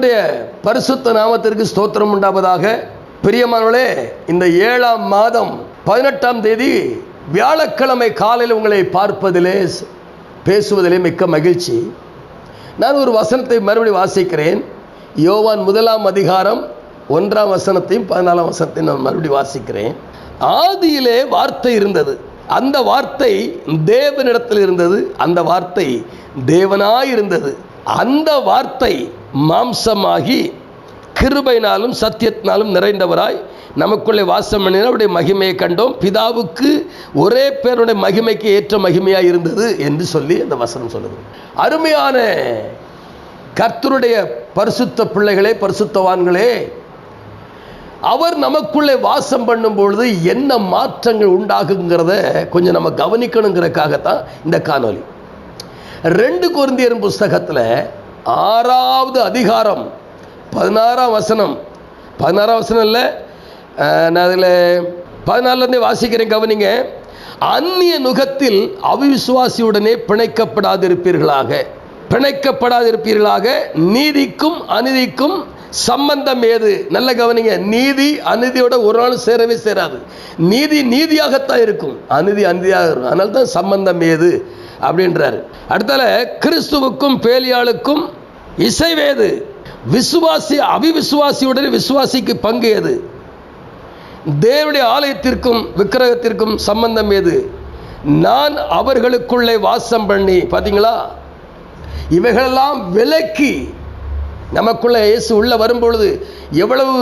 கர்த்தருடைய பரிசுத்த நாமத்திற்கு ஸ்தோத்திரம் உண்டாவதாக. பிரியமானவர்களே இந்த ஏழாம் மாதம் பதினெட்டாம் தேதி வியாழக்கிழமை காலையில் உங்களை பார்ப்பதிலே பேசுவதிலே மிக்க மகிழ்ச்சி. நான் ஒரு வசனத்தை மறுபடியும் வாசிக்கிறேன். யோவான் முதலாம் அதிகாரம் ஒன்றாம் வசனத்தையும் பதினாலாம் வசனத்தையும் நான் மறுபடியும் வாசிக்கிறேன். ஆதியிலே வார்த்தை இருந்தது. அந்த வார்த்தை தேவனிடத்தில் இருந்தது. அந்த வார்த்தை தேவனாய் இருந்தது அந்த வார்த்தை மாம்சமாகி கிருபையினாலும் சத்தியத்தினாலும் நிறைந்தவராய் நமக்குள்ளே வாசம் பண்ணின அவருடைய மகிமையை கண்டோம். பிதாவுக்கு ஒரே பேருடைய மகிமைக்கு ஏற்ற மகிமையாக இருந்தது என்று சொல்லி அந்த வசனம் சொல்லுது. அருமையான கர்த்தருடைய பரிசுத்த பிள்ளைகளே பரிசுத்தவான்களே அவர் நமக்குள்ளே வாசம் பண்ணும் பொழுது என்ன மாற்றங்கள் உண்டாகுங்கிறத கொஞ்சம் நம்ம கவனிக்கணுங்கிறக்காகத்தான் இந்த காணொளி. ரெண்டு குருந்தியரும் புஸ்தகத்தில் ஆறாவது அதிகாரம் பதினாறாம் வசனம். பதினாறாம் வசனம் இல்லை நான் அதில் பதினாலுலேருந்தே வாசிக்கிறேன் கவனிங்க. அந்நிய நுகத்தில் அவிசுவாசியுடனே பிணைக்கப்படாதிருப்பீர்களாக. பிணைக்கப்படாதிருப்பீர்களாக நீதிக்கும் அநீதிக்கும் சம்பந்தம் ஏது? நல்ல கவனிங்க நீதி அநீதியோட ஒரு நாள் சேரவே சேராது. நீதி நீதியாகத்தான் இருக்கும். அநீதி அநீதியாக இருக்கும். அதனால தான் சம்பந்தம் ஏது? அப்படின்றாரு. அடுத்தால கிறிஸ்துவுக்கும் பேலியாளுக்கும் இசைவேது. விசுவாசி அவிவிசுவாசியுடன் விசுவாசிக்கு பங்கு எது? தேவனுடைய ஆலயத்திற்கும் விக்கிரகத்திற்கும் சம்பந்தம் எது? நான் அவர்களுக்குள்ளே வாசம் பண்ணி பார்த்தீங்களா இவைகளெல்லாம் விலக்கி நமக்குள்ள இயேசு உள்ள வரும்பொழுது எவ்வளவு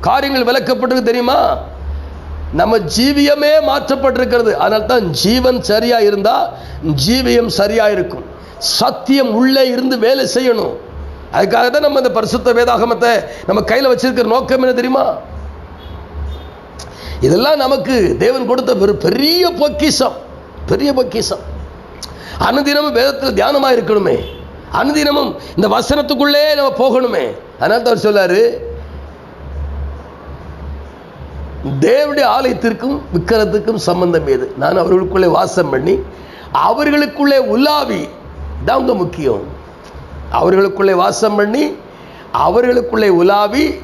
காரியங்கள் விளக்கப்பட்டிருக்கு தெரியுமா? நம்ம ஜீவியமே மாற்றப்பட்டிருக்கிறது. அதனால தான் ஜீவன் சரியா இருந்தா ஜீவியம் சரியா இருக்கும். சத்தியம் உள்ளே இருந்து வேலை செய்யணும். அதுக்காக தான் நம்ம இந்த பரிசுத்த வேதாகமத்தை நம்ம கையில் வச்சிருக்கிற நோக்கம் என்ன தெரியுமா? இதெல்லாம் நமக்கு தேவன் கொடுத்த ஒரு பெரிய பொக்கிஷம். பெரிய பொக்கிஷம். அனுதினமும் வேதத்தில் தியானமாக இருக்கணுமே. அனுதினமும் இந்த வசனத்துக்குள்ளே நம்ம போகணுமே. அதனால தான் அவர் சொல்லாரு தேவனுடைய ஆலயத்திற்கும் விக்கிரத்துக்கும் சம்பந்தம் ஏது? நான் அவர்களுக்குள்ளே வாசம் பண்ணி அவர்களுக்குள்ளே உலாவி தான் உங்கள் முக்கியம். அவர்களுக்குள்ளே வாசம் பண்ணி அவர்களுக்குள்ளே உலாவி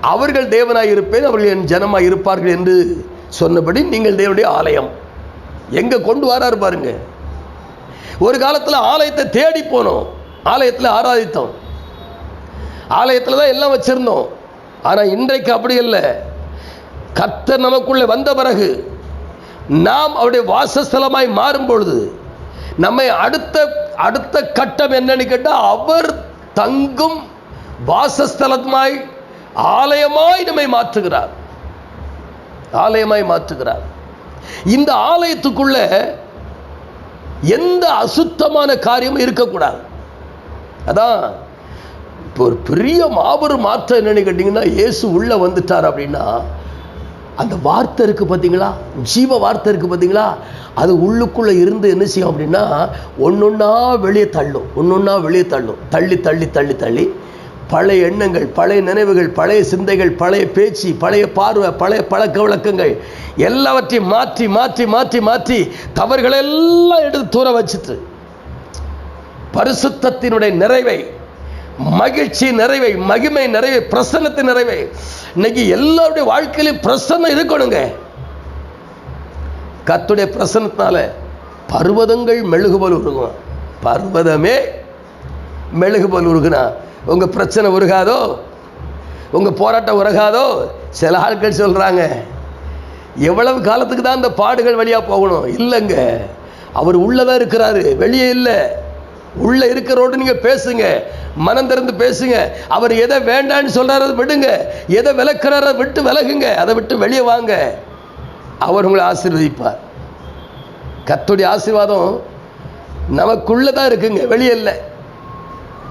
அவர்கள் தேவனாக இருப்பேன் அவர்கள் என் ஜனமாக இருப்பார்கள் என்று சொன்னபடி நீங்கள் தேவனுடைய ஆலயம். எங்கே கொண்டு வராரு பாருங்க. ஒரு காலத்தில் ஆலயத்தை தேடி போனோம். ஆலயத்தில் ஆராதித்தோம். ஆலயத்தில் தான் எல்லாம் வச்சிருந்தோம். ஆனால் இன்றைக்கு அப்படி இல்லை. கர்த்தர் நமக்குள்ளே வந்த பிறகு நாம் அவருடைய வாசஸ்தலமாய் மாறும் பொழுது நம்மை அடுத்த அடுத்த கட்டம் என்னன்னு கேட்டால் அவர் தங்கும் வாசஸ்தலமாய் ஆலயமாய் நம்மை மாற்றுகிறார். ஆலயமாய் மாற்றுகிறார். இந்த ஆலயத்துக்குள்ள எந்த அசுத்தமான காரியமும் இருக்கக்கூடாது. அதான் இப்போ ஒரு பெரிய மாபெரும் மாற்றம் என்னன்னு கேட்டிங்கன்னா இயேசு உள்ள வந்துட்டார் அப்படின்னா அந்த வார்த்தை இருக்குது பார்த்தீங்களா? ஜீவ வார்த்தை இருக்குது பார்த்தீங்களா? அது உள்ளுக்குள்ளே இருந்து என்ன செய்யும் அப்படின்னா ஒன்றொன்னா வெளியே தள்ளும். ஒன்றொன்னா வெளியே தள்ளும். தள்ளி தள்ளி தள்ளி தள்ளி. பழைய எண்ணங்கள் பழைய நினைவுகள் பழைய சிந்தைகள் பழைய பேச்சு பழைய பார்வை பழைய பழக்க வழக்கங்கள் எல்லாவற்றையும் மாற்றி மாற்றி மாற்றி மாற்றி தவறுகளெல்லாம் எடுத்து தூர வச்சுட்டு பரிசுத்தத்தினுடைய நிறைவை மகிழ்ச்சி நிறைவை மகிமை நிறைவை பிரசன்னத்தை நிறைவை. இன்னைக்கு எல்லாருடைய வாழ்க்கையிலும் பிரசன்னம் இருக்கணுங்க. கத்துடைய பிரசன்னத்தினால பர்வதங்கள் மெழுகுபல் உருகும். பர்வதமே மெழுகுபல் உருகுனா உங்க பிரச்சனை உருகாதோ? உங்க போராட்டம் உருகாதோ சில ஆட்கள் சொல்றாங்க எவ்வளவு காலத்துக்கு தான் இந்த பாடுகள் வழியா போகணும்? இல்லைங்க. அவர் உள்ளதான் இருக்கிறாரு வெளியே இல்லை. உள்ள இருக்கிறோடு நீங்க பேசுங்க. மனம் திறந்து பேசுங்க. அவர் எதை வேண்டான்னு சொல்றாரு விடுங்க. எதை விளக்குறாரு அதை விட்டு விலகுங்க. அதை விட்டு வெளியே வாங்க. அவர் உங்களை ஆசீர்வதிப்பார். கத்துடைய ஆசீர்வாதம் நமக்குள்ளே தான் இருக்குங்க. வெளியே இல்லை.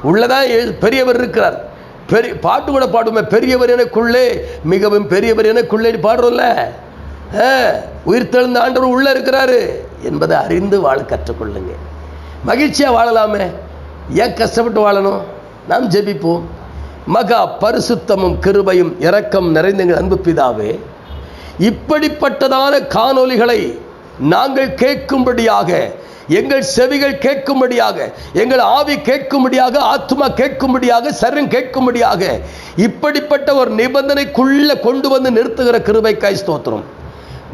உள்ளதான் பெரியவர் இருக்கிறார். பெரிய பாட்டு கூட பாடுமே பெரியவர் எனக்குள்ளே மிகவும் பெரியவர் எனக்குள்ளே பாடுறோம்ல. ஆ, உயிர்த்தெழுந்த ஆண்டவர் உள்ளே இருக்கிறாரு என்பதை அறிந்து வாழ கற்றுக்கொள்ளுங்க. மகிழ்ச்சியா வாழலாமே. ஏன் கஷ்டப்பட்டு வாழணும்? நாம் ஜெபிப்போம். மகா பரிசுத்தமும் கிருபையும் இரக்கம் நிறைந்த எங்கள் அன்பு பிதாவே இப்படிப்பட்டதான காணொலிகளை நாங்கள் கேட்கும்படியாக எங்கள் செவிகள் கேட்கும்படியாக எங்கள் ஆவி கேட்கும்படியாக ஆத்மா கேட்கும்படியாக சரண் கேட்கும்படியாக இப்படிப்பட்ட ஒரு நிபந்தனைக்குள்ள கொண்டு வந்து நிறுத்துகிற கிருபைக்காய் ஸ்தோத்திரம்.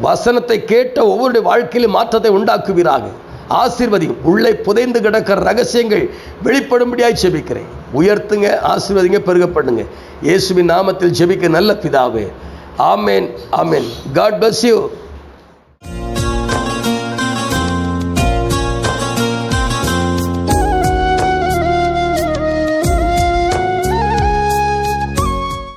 வசனத்தை கேட்ட ஒவ்வொருடைய வாழ்க்கையிலும் மாற்றத்தை உண்டாக்குவீராக. ஆசீர்வதிக்கும் உள்ளே புதைந்து கிடக்கிற ரகசியங்கள் வெளிப்படும்படியாய் ஜெபிக்கிறேன். உயர்த்துங்க ஆசீர்வதிங்க பெருகப்படுங்க. இயேசுவின் நாமத்தில் ஜெபிக்க நல்ல பிதாவே. Amen amen. God bless you